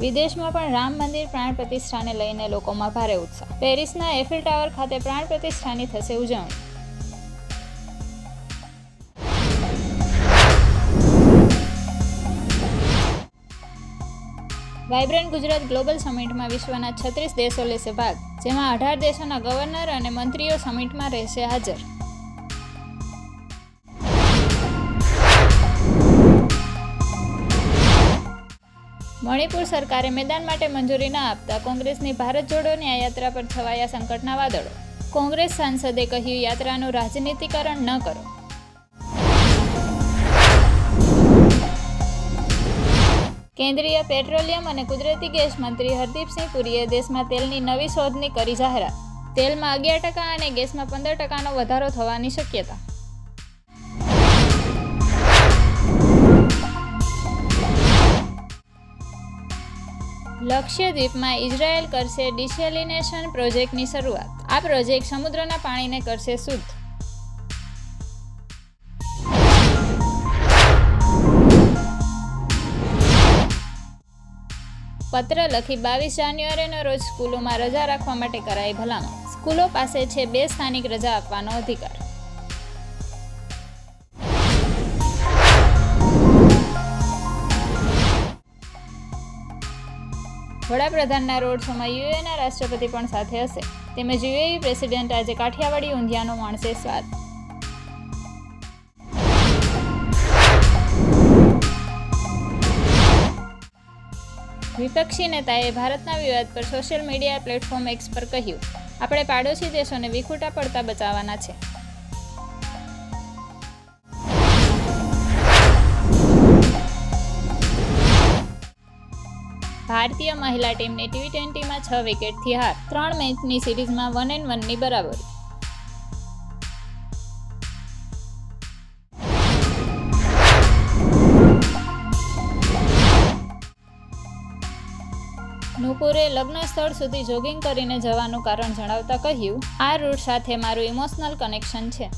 વિદેશમાં પણ રામ મંદિર પ્રાણ પ્રતિષ્ઠાને લઈને લોકોમાં ભારે ઉત્સાહ. પેરિસના એફિલ ટાવર ખાતે પ્રાણ પ્રતિષ્ઠાની થશે ઉજવણી. વાઇબ્રન્ટ ગુજરાત ગ્લોબલ સમિટમાં વિશ્વના છત્રીસ દેશો લેશે ભાગ, જેમાં અઢાર દેશોના ગવર્નર અને મંત્રીઓ સમિટમાં રહેશે હાજર. મણિપુર સરકારે મેદાન માટે મંજૂરી ન આપતા કોંગ્રેસની ભારત જોડો ન્યાયયાત્રા પર છવાયા સંકટના વાદળો. કોંગ્રેસ સાંસદે કહ્યું, યાત્રાનું રાજનીતિકરણ ન કરો. કેન્દ્રીય પેટ્રોલિયમ અને કુદરતી ગેસ મંત્રી હરદીપસિંહ પુરીએ દેશમાં તેલની નવી શોધની કરી જાહેરાત. તેલમાં અગિયાર ટકા અને ગેસમાં પંદર ટકાનો વધારો થવાની શક્યતા. લક્ષદ્વીપમાં ઇઝરાયેલ કરશે ડિસેલિનેશન પ્રોજેક્ટની શરૂઆત. આ પ્રોજેક્ટ સમુદ્રના પાણીને કરશે શુદ્ધ. પત્ર લખી બાવીસ જાન્યુઆરીના રોજ સ્કૂલોમાં રજા રાખવા માટે કરાઈ ભલામણ. સ્કૂલો પાસે છે બે સ્થાનિક રજા આપવાનો અધિકાર. વડાપ્રધાનના રોડ શોમાં યુએના રાષ્ટ્રપતિ પણ સાથે હશે. તેમજ યુએઈ પ્રેસિડેન્ટ આજે કાઠિયાવાડી ઊંધિયાનો માણસે સ્વાદ. વિપક્ષી નેતાએ ભારતના વિવાદ પર સોશિયલ મીડિયા પ્લેટફોર્મ એક્સ પર કહ્યું, આપણે પાડોશી દેશોને વિખૂટા પડતા બચાવવાના છે. ભારતીય મહિલા ટીમની ટી ટ્વેન્ટીમાં છ વિકેટથી હાર. ત્રણ મેચની સિરીઝમાં વન એન્ડ વનની બરાબરી. નુપુરે લગ્ન સ્થળ સુધી જોગિંગ કરીને જવાનું કારણ જણાવતા કહ્યું, આ રૂટ સાથે મારું ઇમોશનલ કનેક્શન છે.